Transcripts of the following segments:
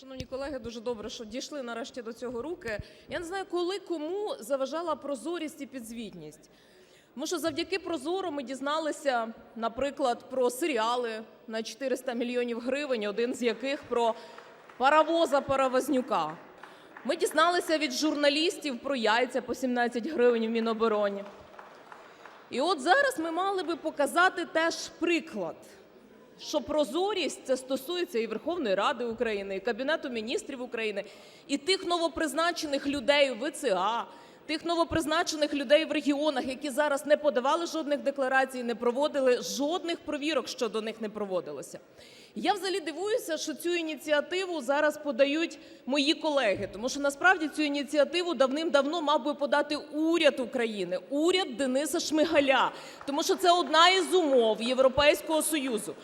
Шановні колеги, дуже добре, що дійшли нарешті до цього руки. Я не знаю, коли кому заважала прозорість і підзвітність. Тому що завдяки Прозоро ми дізналися, наприклад, про серіали на 400 мільйонів гривень, один з яких про паровоза Паровознюка. Ми дізналися від журналістів про яйця по 17 гривень в Мінобороні. І от зараз ми мали би показати теж приклад, що прозорість це стосується і Верховної Ради України, і Кабінету міністрів України, і тих новопризначених людей в ВЦА, тих новопризначених людей в регіонах, які зараз не подавали жодних декларацій, не проводили жодних провірок щодо них не проводилося. Я взагалі дивуюся, що цю ініціативу зараз подають мої колеги, тому що насправді цю ініціативу давним-давно мав би подати уряд України, уряд Дениса Шмигаля, тому що це одна із умов Європейського союзу.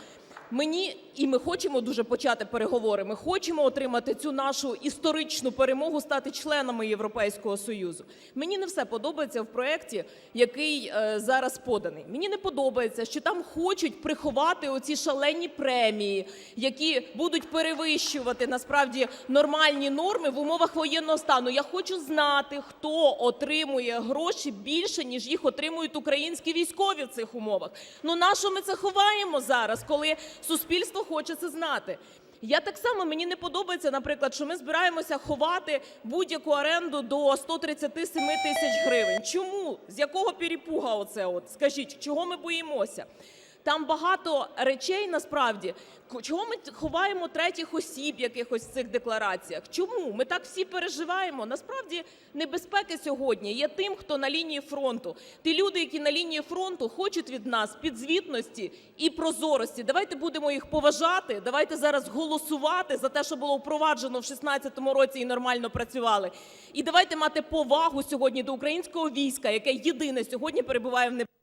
Мені і ми хочемо дуже почати переговори. Ми хочемо отримати цю нашу історичну перемогу, стати членами Європейського союзу. Мені не все подобається в проєкті, який е, зараз поданий. Мені не подобається, що там хочуть приховати оці шалені премії, які будуть перевищувати насправді нормальні норми в умовах воєнного стану. Я хочу знати, хто отримує гроші більше, ніж їх отримують українські військові в цих умовах. Ну на що ми це ховаємо зараз, коли суспільство хоче це знати? Я так само мені не подобається, наприклад, що ми збираємося ховати будь-яку оренду до 137 тисяч гривень. Чому? З якого перепуга оце? От скажіть, чого ми боїмося? Там багато речей насправді. Чого ми ховаємо третіх осіб якихось в цих деклараціях? Чому ми так всі переживаємо? Насправді небезпека сьогодні є тим, хто на лінії фронту. Ті люди, які на лінії фронту хочуть від нас підзвітності і прозорості. Давайте будемо їх поважати. Давайте зараз голосувати за те, що було впроваджено в 16-му році і нормально працювали. І давайте мати повагу сьогодні до українського війська, яке єдине сьогодні перебуває в не.